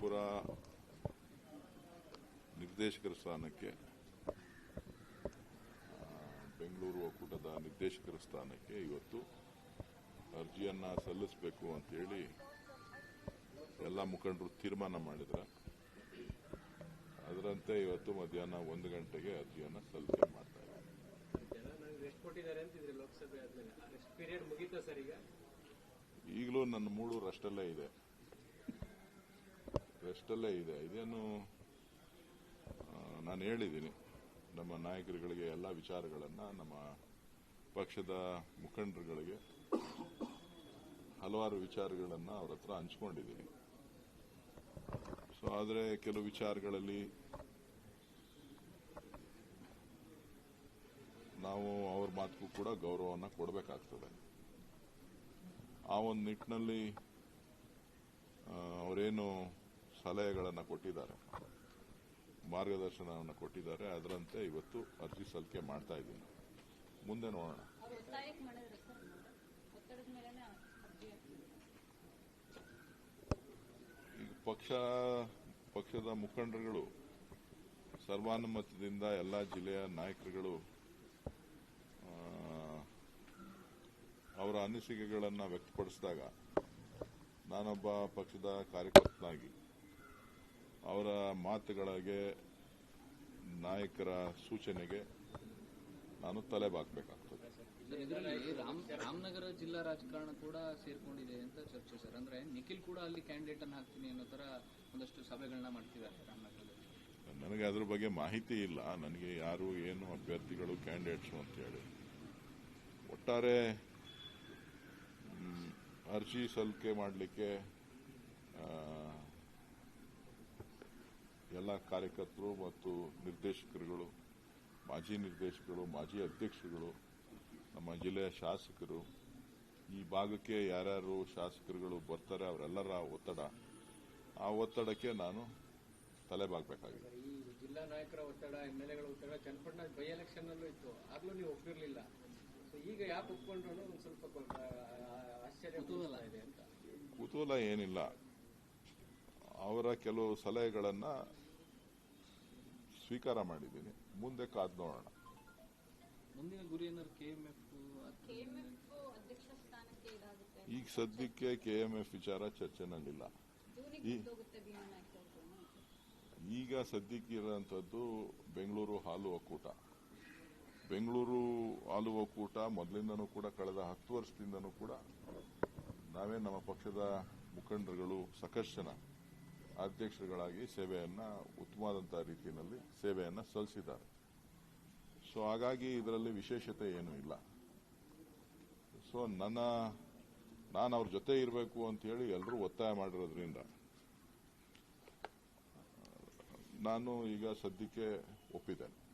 ವಿಜಯಪುರ ನಿರ್ದೇಶಕರ ಸ್ಥಾನಕ್ಕೆ ಬೆಂಗಳೂರು ಒಕ್ಕೂಟದ ನಿರ್ದೇಶಕರ ಸ್ಥಾನಕ್ಕೆ ಇವತ್ತು ಅರ್ಜಿಯನ್ನು ಸಲ್ಲಿಸಬೇಕು ಅಂತೇಳಿ ಎಲ್ಲ ಮುಖಂಡರು ತೀರ್ಮಾನ ಮಾಡಿದ್ರೆ. ಅದರಂತೆ ಇವತ್ತು ಮಧ್ಯಾಹ್ನ ಒಂದು ಗಂಟೆಗೆ ಅರ್ಜಿಯನ್ನು ಸಲ್ಲಿಕೆ ಮಾಡ್ತಾ ಇದ್ದಾರೆ. ಈಗಲೂ ನನ್ನ ರೆಸ್ಟ್ ಕೊಟ್ಟಿದ್ದಾರೆ ಅಂತಿದ್ರೆ ಲೋಕಸಭೆ ಆದ್ಮೇಲೆ ಆ ರೆಸ್ಟ್ ಪೀರಿಯಡ್ ಮುಗೀತಾ ಸರ್ ಈಗ ಈಗಲೂ ನನ್ನ ಮೂಡು ರೆಸ್ಟಲ್ಲೇ ಇದೆ ರೆಸ್ಟಲ್ಲೇ ಇದೆ. ಇದೇನು ನಾನು ಹೇಳಿದ್ದೀನಿ. ನಮ್ಮ ನಾಯಕರುಗಳಿಗೆ ಎಲ್ಲ ವಿಚಾರಗಳನ್ನು ನಮ್ಮ ಪಕ್ಷದ ಮುಖಂಡರುಗಳಿಗೆ ಹಲವಾರು ವಿಚಾರಗಳನ್ನು ಅವ್ರ ಹತ್ರ ಹಂಚ್ಕೊಂಡಿದ್ದೀನಿ. ಸೊ ಆದರೆ ಕೆಲವು ವಿಚಾರಗಳಲ್ಲಿ ನಾವು ಅವ್ರ ಮಾತಿಗೂ ಕೂಡ ಗೌರವವನ್ನು ಕೊಡಬೇಕಾಗ್ತದೆ. ಆ ಒಂದು ನಿಟ್ಟಿನಲ್ಲಿ ಅವರೇನು ಸಲಹೆಗಳನ್ನು ಕೊಟ್ಟಿದ್ದಾರೆ. ಮಾರ್ಗದರ್ಶನವನ್ನು ಕೊಟ್ಟಿದ್ದಾರೆ. ಅದರಂತೆ ಇವತ್ತು ಅರ್ಜಿ ಸಲ್ಲಿಕೆ ಮಾಡ್ತಾ ಇದ್ದೀನಿ. ಮುಂದೆ ನೋಡೋಣ. ಈಗ ಪಕ್ಷ ಪಕ್ಷದ ಮುಖಂಡರುಗಳು ಸರ್ವಾನುಮತದಿಂದ ಎಲ್ಲ ಜಿಲ್ಲೆಯ ನಾಯಕರುಗಳು ಅವರ ಅನಿಸಿಕೆಗಳನ್ನು ವ್ಯಕ್ತಪಡಿಸಿದಾಗ ನಾನೊಬ್ಬ ಪಕ್ಷದ ಕಾರ್ಯಕರ್ತನಾಗಿ ಅವರ ಮಾತುಗಳಿಗೆ ನಾಯಕರ ಸೂಚನೆಗೆ ನಾನು ತಲೆ ರಾಮ್ ರಾಮನಗರ ಜಿಲ್ಲಾ ರಾಜಕಾರಣ ಕೂಡ ಸೇರ್ಕೊಂಡಿದೆ ಅಂತ ಚರ್ಚೆ ಸರ್. ಅಂದ್ರೆ ನಿಖಿಲ್ ಕೂಡ ಅಲ್ಲಿ ಕ್ಯಾಂಡಿಡೇಟ್ ಅನ್ನು ಹಾಕ್ತೀನಿ ಅನ್ನೋ ತರ ಒಂದಷ್ಟು ಸಭೆಗಳನ್ನ ಮಾಡ್ತಿದ್ದಾರೆ ರಾಮನಗರದಲ್ಲಿ. ನನಗೆ ಅದ್ರ ಬಗ್ಗೆ ಮಾಹಿತಿ ಇಲ್ಲ. ನನಗೆ ಯಾರು ಏನು ಅಭ್ಯರ್ಥಿಗಳು ಕ್ಯಾಂಡಿಡೇಟ್ಸು ಅಂತ ಹೇಳಿ. ಒಟ್ಟಾರೆ ಅರ್ಜಿ ಸಲ್ಲಿಕೆ ಮಾಡಲಿಕ್ಕೆ ಎಲ್ಲ ಕಾರ್ಯಕರ್ತರು ಮತ್ತು ನಿರ್ದೇಶಕರುಗಳು ಮಾಜಿ ನಿರ್ದೇಶಕರು ಮಾಜಿ ಅಧ್ಯಕ್ಷರುಗಳು ನಮ್ಮ ಜಿಲ್ಲೆಯ ಶಾಸಕರು ಈ ಭಾಗಕ್ಕೆ ಯಾರ್ಯಾರು ಶಾಸಕರುಗಳು ಬರ್ತಾರೆ ಅವರೆಲ್ಲರ ಒತ್ತಡ ಆ ಒತ್ತಡಕ್ಕೆ ನಾನು ತಲೆಬಾಗಬೇಕಾಗಿದೆ ಜಿಲ್ಲಾ ನಾಯಕರ ಒತ್ತಡ ಎಂಎಲ್ಎಗಳ ಒತ್ತಡ ಚನ್ನಪಟ್ಟಣ ಬೈ ಎಲೆಕ್ಷನ್ ಅಲ್ಲೂ ಇತ್ತು. ಆಗ್ಲೂ ನೀವು ಒಪ್ಪಿರಲಿಲ್ಲ. ಈಗ ಯಾಕೆ ಒಪ್ಕೊಂಡ್ರು ಸ್ವಲ್ಪ ಆಶ್ಚರ್ಯ ಕುತೂಹಲ. ಇದೆ ಅಂತ. ಕುತೂಹಲ ಏನಿಲ್ಲ. ಅವರ ಕೆಲವು ಸಲಹೆಗಳನ್ನ ಸ್ವೀಕಾರ ಮಾಡಿದ್ದೀನಿ. ಮುಂದೆ ಕಾದ್ ನೋಡೋಣ. ಮುಂದಿನ ಗುರಿ ಏನಾದ್ರು ಕೆ ಎಂ ಎಫ್ ಕೆಎಂಎಫ್ ಅಧ್ಯಕ್ಷ ಸ್ಥಾನಕ್ಕೆ ಇದಾಗುತ್ತೆ ಈಗ ಸದ್ಯಕ್ಕೆ ಕೆಎಂಎಫ್ ವಿಚಾರ ಚರ್ಚೆನಲ್ಲಿಲ್ಲ. ಈಗ ಸದ್ಯಕ್ಕೆ ಇರೋಂಥದ್ದು ಬೆಂಗಳೂರು ಹಾಲು ಒಕ್ಕೂಟ. ಬೆಂಗಳೂರು ಹಾಲು ಒಕ್ಕೂಟ ಮೊದಲಿಂದನೂ ಕೂಡ ಕಳೆದ ಹತ್ತು ವರ್ಷದಿಂದನೂ ಕೂಡ ನಾವೇ ನಮ್ಮ ಪಕ್ಷದ ಮುಖಂಡರುಗಳು ಸಾಕಷ್ಟು ಜನ ಅಧ್ಯಕ್ಷರುಗಳಾಗಿ ಸೇವೆಯನ್ನು ಉತ್ತಮವಾದಂಥ ರೀತಿಯಲ್ಲಿ ಸೇವೆಯನ್ನು ಸಲ್ಲಿಸಿದ್ದಾರೆ. ಸೊ ಹಾಗಾಗಿ ಇದರಲ್ಲಿ ವಿಶೇಷತೆ ಏನೂ ಇಲ್ಲ. ಸೊ ನನ್ನ, ನಾನು ಅವ್ರ ಜೊತೆ ಇರಬೇಕು ಅಂತ ಹೇಳಿ ಎಲ್ಲರೂ ಒತ್ತಾಯ ಮಾಡಿರೋದ್ರಿಂದ, ನಾನು ಈಗ ಸದ್ಯಕ್ಕೆ ಒಪ್ಪಿದ್ದೇನೆ.